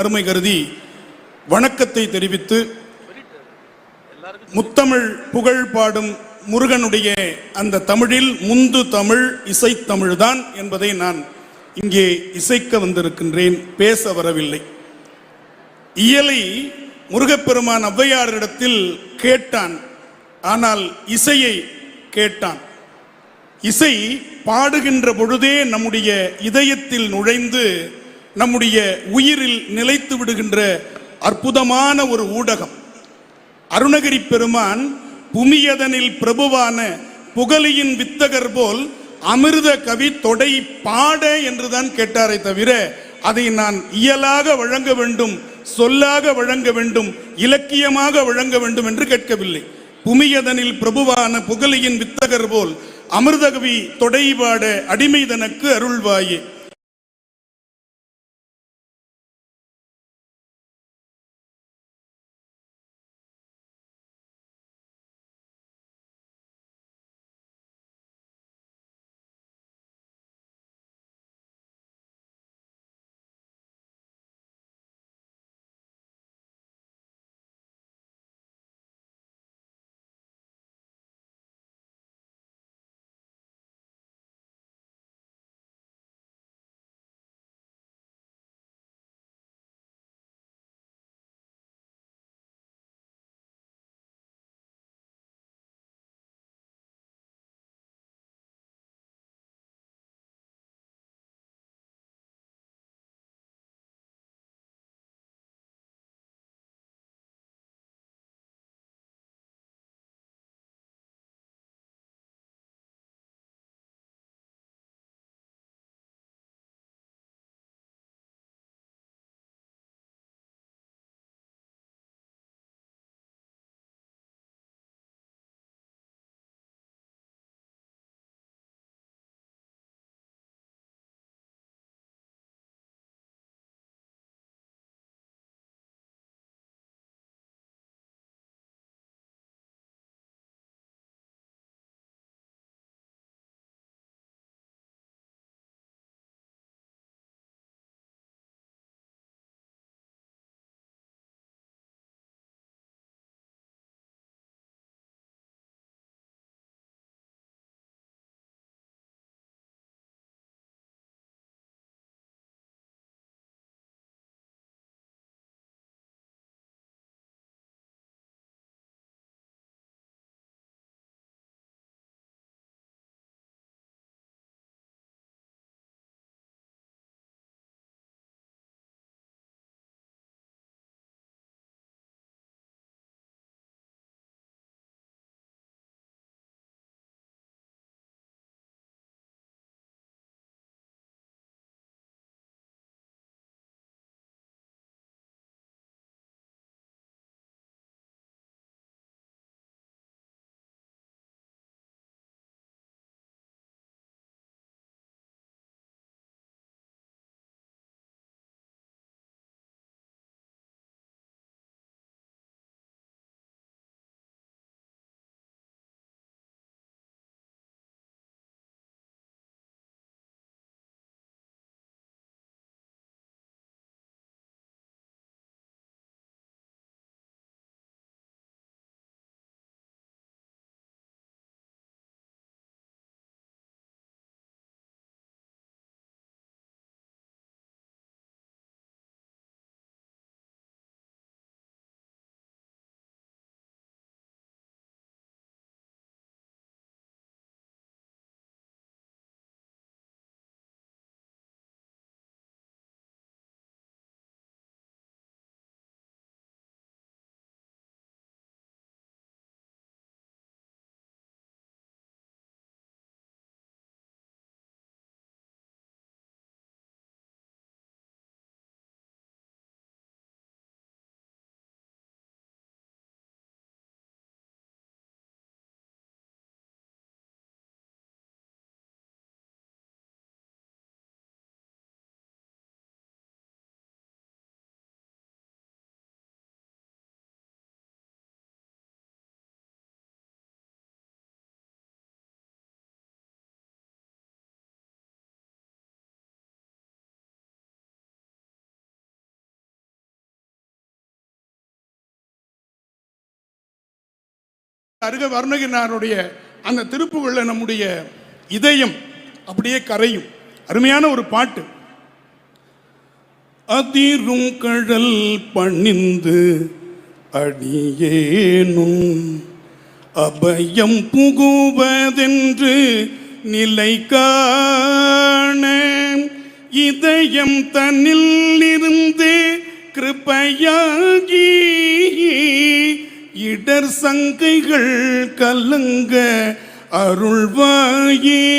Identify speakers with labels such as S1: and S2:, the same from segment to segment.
S1: அருமை கருதி வணக்கத்தை தெரிவித்து முத்தமிழ் புகழ் பாடும் முருகனுடைய அந்த தமிழில் முந்து தமிழ் இசைத்தமிழ்தான் என்பதை நான் இங்கே இசைக்க வந்திருக்கின்றேன் பேச வரவில்லை. இயலை முருகப்பெருமான் ஔவையாரிடத்தில் கேட்டான் ஆனால் இசையை கேட்டான். இசை பாடுகின்ற பொழுதே நம்முடைய இதயத்தில் நுழைந்து நம்முடைய உயிரில் நிலைத்து விடுகின்ற அற்புதமான ஒரு ஊடகம். அருணகிரி பெருமான் புமியதனில் பிரபுவான புகழியின் வித்தகர் போல் அமிர்த கவி தொடை பாட என்றுதான் கேட்டாரே தவிர அதை நான் இயலாக வழங்க வேண்டும் சொல்லாக வழங்க வேண்டும் இலக்கியமாக வழங்க வேண்டும் என்று கேட்கவில்லை. புமியதனில் பிரபுவான புகழியின் வித்தகர் போல் அமிர்தகவி தொடைபாட அடிமைதனுக்கு அருள்வாயே. அருக வர்ணகிரினாருடைய அந்த திருப்புகளில் நம்முடைய இதயம் அப்படியே கரையும். அருமையான ஒரு பாட்டு. அதிரும் கடல் பணிந்து அடியேனும் அபயம் புகுவதென்று நிலை காண இதயம் தன்னில் இருந்து கிருபையாகி இடர் சங்கைகள் கலங்க அருள்வாயே.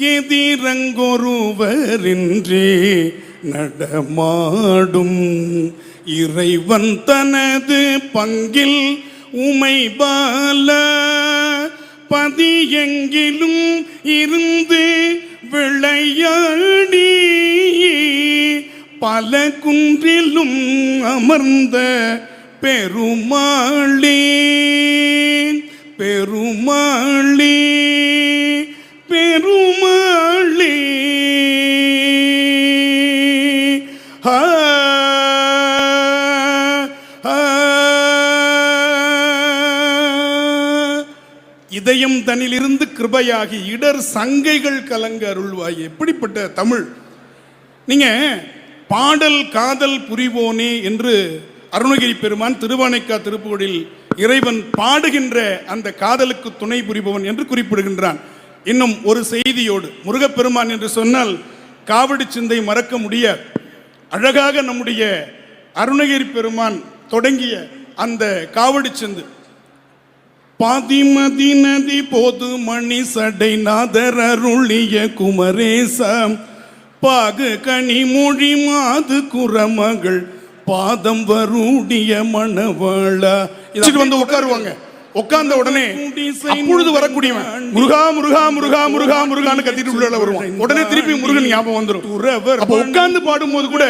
S1: எதிரங்கொருவரின்றே நடமாடும். இறைவன் தனது பங்கில் உமை பால. பதியெங்கிலும் இருந்து விளையாடி. பல குன்றிலும் அமர்ந்த பெருமாளே பெருமாளே பெருமாளே இதயம் தன்னிலிருந்து கிருபையாகி இடர் சங்கைகள் கலங்க அருள்வாய். எப்படிப்பட்ட தமிழ்? நீங்க பாடல் காதல் புரிவோனே என்று அருணகிரி பெருமான் திருவானைக்கா திருப்புகழில் இறைவன் பாடுகின்ற அந்த காதலுக்கு துணை புரிபவன் என்று குறிப்பிடுகின்றான். இன்னும் ஒரு செய்தியோடு முருகப்பெருமான் என்று சொன்னால் காவடி சிந்தை மறக்க முடியாது அழகாக நம்முடைய அருணகிரி பெருமான் தொடங்கிய அந்த காவடி சிந்து. பாதிமதி நதி போது மணி சடை நாதர் அருளிய குமரேசம் பாகு கனி மொழி மாது குரமகள் பாதம் வருடிய மணவாளா. இது வந்து உட்காருவாங்க. உட்கார்ந்த உடனே அப்பொழுது வரக்கூடியவன் முருகா முருகா முருகா முருகா முருகான்னு கத்திட்டு உள்ள வருவான். உடனே திருப்பி முருகன் ஞாபகம் வந்துரும். அப்ப உட்கார்ந்து பாடும்போது கூட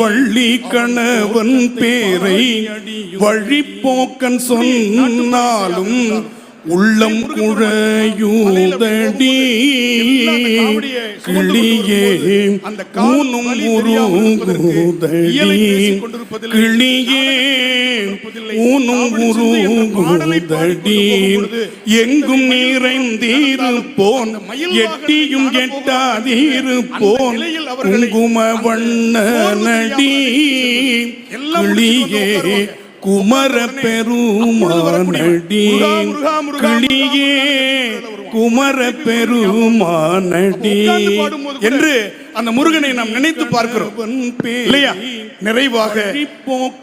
S1: வள்ளி கணவன் பேரை வழிப்போக்கன் சொன்னாலும் உள்ளம் குழையூதடி கிளியே ஊனும் உருகுதடி கிளியே ஊனும் உருகுதடி எங்கும் நிறைந்தீருப்போன் எட்டியும் எட்டாதீருப்போன் குங்கும வண்ண நடி கிளியே குமர பெருமானடி கிளியே குமர பெருமானடி என்று அந்த முருகனை நாம் நினைத்து பார்க்கிறோம். இல்லையா? நிறைவாக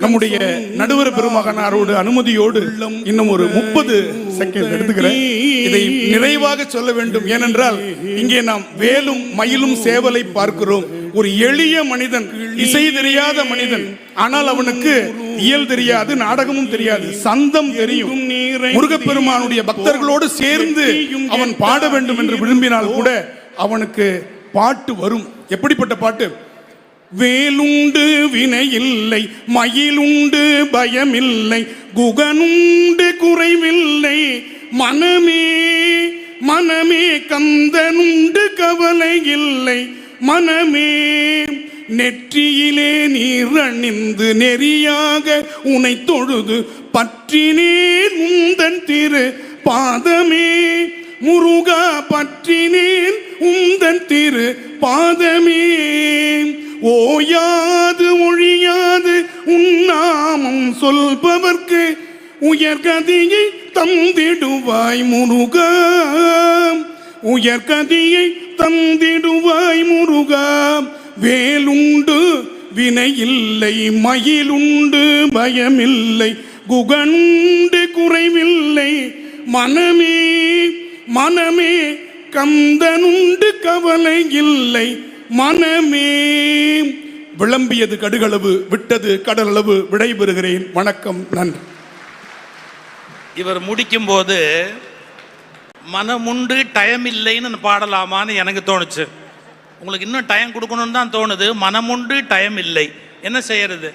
S1: நம்முடைய நடுவர் பெருமகனாரோடு அனுமதியோடு இன்னும் ஒரு முப்பது செகண்ட் எடுத்துக்கிறேன். இதை நிறைவாக சொல்ல வேண்டும். ஏனென்றால் இங்கே நாம் வேலும் மயிலும் சேவலை பார்க்கிறோம். ஒரு எளிய மனிதன் இசை தெரியாத மனிதன். ஆனால் அவனுக்கு இயல் தெரியாது நாடகமும் தெரியாது சந்தம் தெரியும். முருகப்பெருமானுடைய பக்தர்களோடு சேர்ந்து அவன் பாட வேண்டும் என்று விரும்பினால் கூட அவனுக்கு பாட்டு வரும். எப்படிப்பட்ட பாட்டு? வேலுண்டு வினையில்லை மயிலுண்டு பயமில்லை குகனுண்டு குறைவில்லை. மனமே மனமே கந்தனுண்டு கவலை இல்லை. மனமே நெற்றியிலே நீர் அணிந்து நெறியாக உனை தொழுது பற்றினே உந்தன் திரு பாதமே முருகா பற்றினேன் உம் திரு பாதமே. ஓயாது ஒழியாது உன்னாமம் சொல்பவர்க்கு உயர்கதியை தந்திடுவாய் முருகா. உயர்கதியை தந்திடுவாய் முருகா. வேலுண்டு வினையில்லை மயிலுண்டு பயமில்லை குகனுண்டு குறைவில்லை. மனமே மனமே கந்தனுண்டு கவலை இல்லை மனமே விளம்பியது கடுகளவு விட்டது கடலளவு விடைபெறுகிறேன். வணக்கம் நன்றி.
S2: இவர் முடிக்கும் போது மனமுண்டு டைம் இல்லைன்னு பாடலாமான்னு எனக்கு தோணுச்சு. உங்களுக்கு இன்னும் டைம் கொடுக்கணும்னு தான் தோணுது. மனமுண்டு டைம் இல்லை என்ன செய்யறது?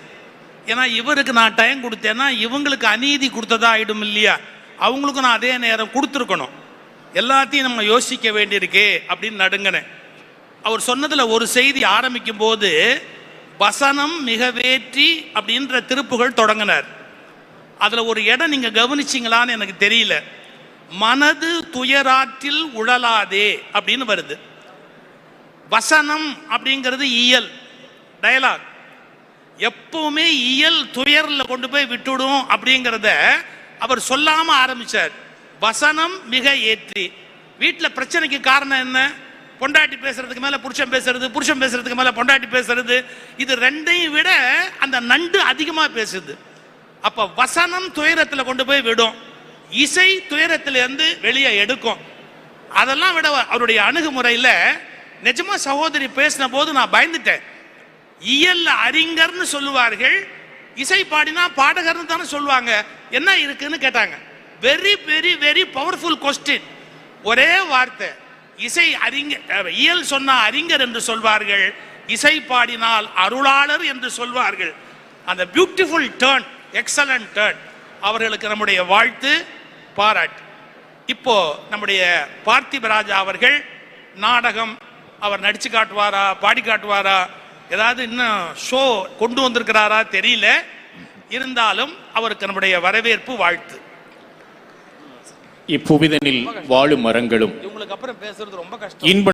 S2: ஏன்னா இவருக்கு நான் டைம் கொடுத்தேன்னா இவங்களுக்கு அநீதி கொடுத்ததா ஆகிடும் இல்லையா? அவங்களுக்கும் நான் அதே நேரம் கொடுத்துருக்கணும். எல்லாத்தையும் நம்ம யோசிக்க வேண்டியிருக்கே அப்படின்னு நடுங்கினேன். அவர் சொன்னதில் ஒரு செய்தி ஆரம்பிக்கும் போது வசனம் மிக வேற்றி அப்படின்ற திருப்புகள் தொடங்கினார். அதில் ஒரு இடம் நீங்கள் கவனிச்சிங்களான்னு எனக்கு தெரியல. மனது துயராற்றில் உழலாதே அப்படின்னு வருது. வசனம் அப்படிங்கிறது இயல் டயலாக் எப்பவுமே இயல் துயரில் கொண்டு போய் விட்டுடும் அப்படிங்கிறத அவர் சொல்லாமல் ஆரம்பிச்சார். வசனம் மிக ஏற்றி. வீட்டில் பிரச்சனைக்கு காரணம் என்ன? பொண்டாட்டி பேசுறதுக்கு மேல புருஷன் பேசுறது புருஷன் பேசுறதுக்கு மேல பொண்டாட்டி பேசுறது இது ரெண்டையும் விட அந்த நண்டு அதிகமா பேசுது. அப்ப வசனம் துயரத்துல கொண்டு போய் விடும். இசை துயரத்துல இருந்து வெளியே எடுக்கும். அதெல்லாம் விட அவருடைய அணுகுமுறையில நிஜமா சகோதரி பேசின போது நான் பயந்துட்டேன். இயல்ல அறிஞர்னு சொல்லுவார்கள் இசை பாடினா பாடகர்னு தானே சொல்லுவாங்க. என்ன இருக்குன்னு கேட்டாங்க. Very very very powerful question ஒரே வார்த்தை. இசை அறிஞர் இயல் சொன்னால் அறிஞர் என்று சொல்வார்கள். இசை பாடினால் அருளாளர் என்று சொல்வார்கள். அந்த பியூட்டிஃபுல் டேர்ன் எக்ஸலண்ட் டேர்ன் அவர்களுக்கு நம்முடைய வாழ்த்து பாராட்டு. இப்போ நம்முடைய பார்த்திபராஜா அவர்கள் நாடகம் அவர் நடிச்சு காட்டுவாரா பாடி காட்டுவாரா ஏதாவது இன்னும் ஷோ கொண்டு வந்திருக்கிறாரா தெரியல. இருந்தாலும் அவருக்கு நம்முடைய வரவேற்பு வாழ்த்து.
S3: இப்புவிதனில் வாழும் மரங்களும்
S2: இவங்களுக்கு அப்புறம் பேசுறது ரொம்ப கஷ்டம்.
S3: இன்ப